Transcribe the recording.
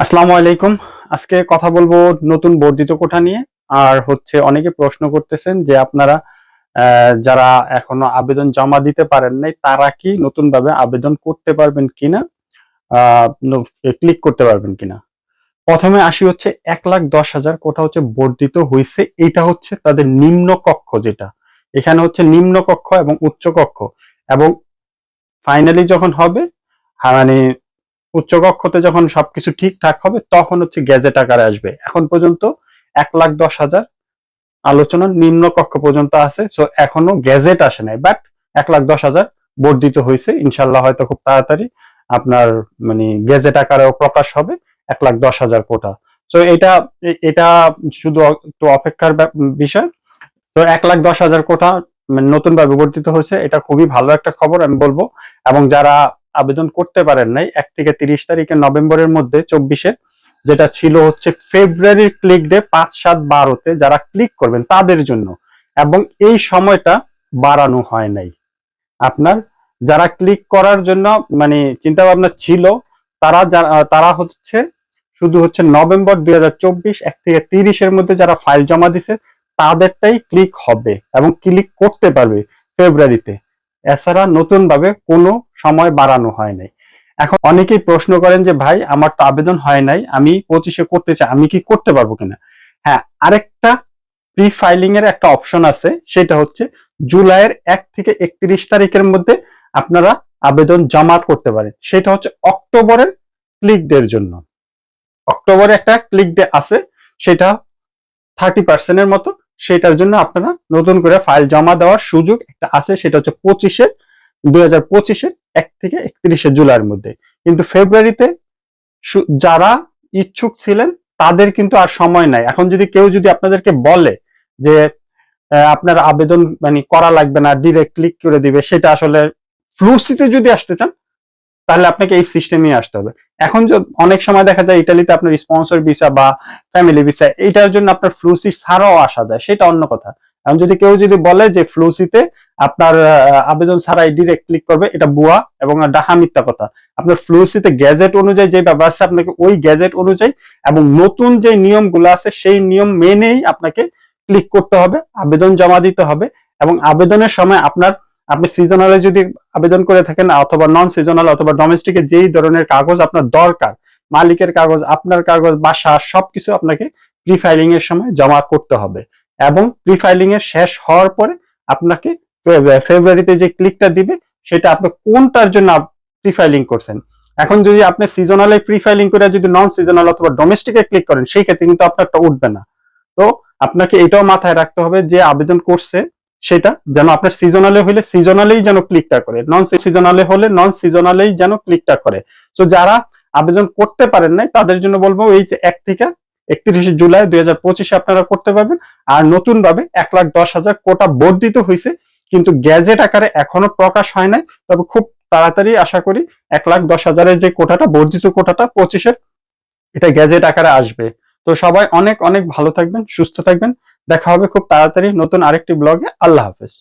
আসসালামু আলাইকুম। আজকে কথা বলব নতুন বর্ধিত কোঠা নিয়ে। আর হচ্ছে অনেকে প্রশ্ন করতেছেন যে আপনারা যারা এখনও আবেদন জমা দিতে পারেন নাই, তারা কি নতুন ভাবে আবেদন করতে পারবেন কিনা? ক্লিক করতে পারবেন কিনা? প্রথমে আসি হচ্ছে এক লাখ দশ হাজার কোঠা হচ্ছে বর্ধিত হয়েছে এটা হচ্ছে তাদের নিম্ন কক্ষ যেটা। এখানে হচ্ছে নিম্ন কক্ষ এবং উচ্চ কক্ষ। এবং ফাইনালি যখন হবে মানে উচ্চ কক্ষতে যখন সবকিছু ঠিকঠাক হবে, তখন হচ্ছে গ্যাজেট আকারে আসবে। এখন পর্যন্ত এক লাখ দশ হাজার আলোচনা নিম্ন কক্ষ পর্যন্ত আছে সো এখনও গ্যাজেট আসে নাই। বাট এক লাখ দশ হাজার বর্ধিত হয়েছে, ইনশাল্লাহ হয়তো খুব তাড়াতাড়ি আপনার মানে গ্যাজেট আকারেও প্রকাশ হবে, এক লাখ দশ হাজার কোটা তো এটা এটা শুধু একটু অপেক্ষার বিষয়। তো এক লাখ দশ হাজার কোটা নতুন ভাবে বর্ধিত হয়েছে, এটা খুবই ভালো একটা খবর আমি বলব। এবং যারা আবেদন করতে পারেন নাই। এক থেকে তিরিশ তারিখে নভেম্বরের মধ্যে চব্বিশে, যেটা ছিল হচ্ছে ফেব্রুয়ারির ক্লিক ডে পাঁচ সাত বারোতে যারা ক্লিক করবেন তাদের জন্য। এবং এই সময়টা বাড়ানো হয় নাই। আপনার যারা ক্লিক করার জন্য মানে চিন্তা ভাবনা ছিল, তারা তারা হচ্ছে শুধু হচ্ছে নভেম্বর দুই হাজার চব্বিশ, এক থেকে তিরিশের মধ্যে যারা ফাইল জমা দিছে, তাদেরটাই ক্লিক হবে এবং ক্লিক করতে পারবে ফেব্রুয়ারিতে। এছাড়া নতুন ভাবে কোনো সময় বাড়ানো হয় নাই। এখন অনেকেই প্রশ্ন করেন যে, ভাই, আমার তো আবেদন হয় নাই, আমি পঁচিশে করতে চাই, আমি কি করতে পারব কিনা? হ্যাঁ আরেকটা প্রি ফাইলিং এর একটা অপশন আছে, সেটা হচ্ছে জুলাইয়ের এক থেকে একত্রিশ তারিখের মধ্যে আপনারা আবেদন জমা করতে পারেন। সেটা হচ্ছে অক্টোবরের ক্লিক ডে জন্য। অক্টোবরে একটা ক্লিক ডে আছে, সেটা থার্টি পার্সেন্টের মতো সেটার জন্য আপনারা নতুন করে ফাইল জমা দেওয়ার সুযোগ একটা আছে, সেটা হচ্ছে পঁচিশে দুই হাজার পঁচিশের এক থেকে একত্রিশে জুলাইয়ের মধ্যে। কিন্তু ফেব্রুয়ারিতে যারা ইচ্ছুক ছিলেন, তাদের কিন্তু আর সময় নাই। এখন যদি কেউ যদি আপনাদেরকে বলে যে আপনার আবেদন মানে করা লাগবে না ডিরেক্ট ক্লিক করে দিবে, সেটা আসলে ফ্লুসিতে যদি আসতে চান, তাহলে আপনাকে এই সিস্টেমে আসতে হবে। এখন অনেক সময় দেখা যায় ইটালিতে আপনার স্পন্সর ভিসা বা ফ্যামিলি ভিসা এইটার জন্য আপনার ফ্লুসি ছাড়াও আসা যায়, সেটা অন্য কথা। এখন যদি কেউ যদি বলে যে ফ্লুসিতে আপনার আবেদন ছাড়াই ডিরেক্ট ক্লিক করবে, এটা বুয়া এবং ডাহা মিথ্যা কথা। আপনার ফ্লুসিতে গ্যাজেট অনুযায়ী যে ব্যাপার আছে, আপনাকে ওই গ্যাজেট অনুযায়ী এবং নতুন যে নিয়মগুলো আছে, সেই নিয়ম মেনেই আপনাকে ক্লিক করতে হবে, আবেদন জমা দিতে হবে এবং আবেদনের সময় আপনার আপনি সিজনালে যদি আবেদন করে থাকেন, অথবা নন সিজনাল অথবা ডোমেস্টিকে যেই ধরনের কাগজ আপনার দরকার, মালিকের কাগজ, আপনার কাগজ, বাসা, সবকিছু আপনাকে প্রি ফাইলিং এর সময় জমা করতে হবে। এবং প্রি ফাইলিং এর শেষ হওয়ার পরে আপনাকে ফেব্রুয়ারিতে যে ক্লিকটা দিবে, সেটা আপনি কোনটার জন্য প্রি ফাইলিং করছেন। এখন যদি আপনি সিজনালে প্রি ফাইলিং করে যদি নন সিজনাল অথবা ডোমেস্টিকে ক্লিক করেন, সেই ক্ষেত্রে কিন্তু আপনারটা উঠবে না। তো আপনাকে এটাও মাথায় রাখতে হবে যে আবেদন করছে সেটা যেন আপনার সিজনালে হলে সিজনালেই যেন ক্লিকটা করে। নন সিজনালে হলে নন সিজনালেই যেন ক্লিকটা করে। তো যারা আবেদন করতে পারেন নাই, তাদের জন্য বলব এই যে এক থেকে একত্রিশে জুলাই দুই হাজার পঁচিশে আপনারা করতে পারবেন। আর নতুন ভাবে এক লাখ দশ হাজার কোটা বর্ধিত হয়েছে কিন্তু গ্যাজেট আকারে এখনও প্রকাশ হয় নাই। তবে খুব তাড়াতাড়ি আশা করি এক লাখ দশ হাজারের যে কোটাটা, বর্ধিত কোটাটা পঁচিশের, এটা গ্যাজেট আকারে আসবে। তো সবাই অনেক অনেক ভালো থাকবেন, সুস্থ থাকবেন। দেখা হবে খুব তাড়াতাড়ি নতুন আরেকটি ব্লগে। আল্লাহ হাফেজ।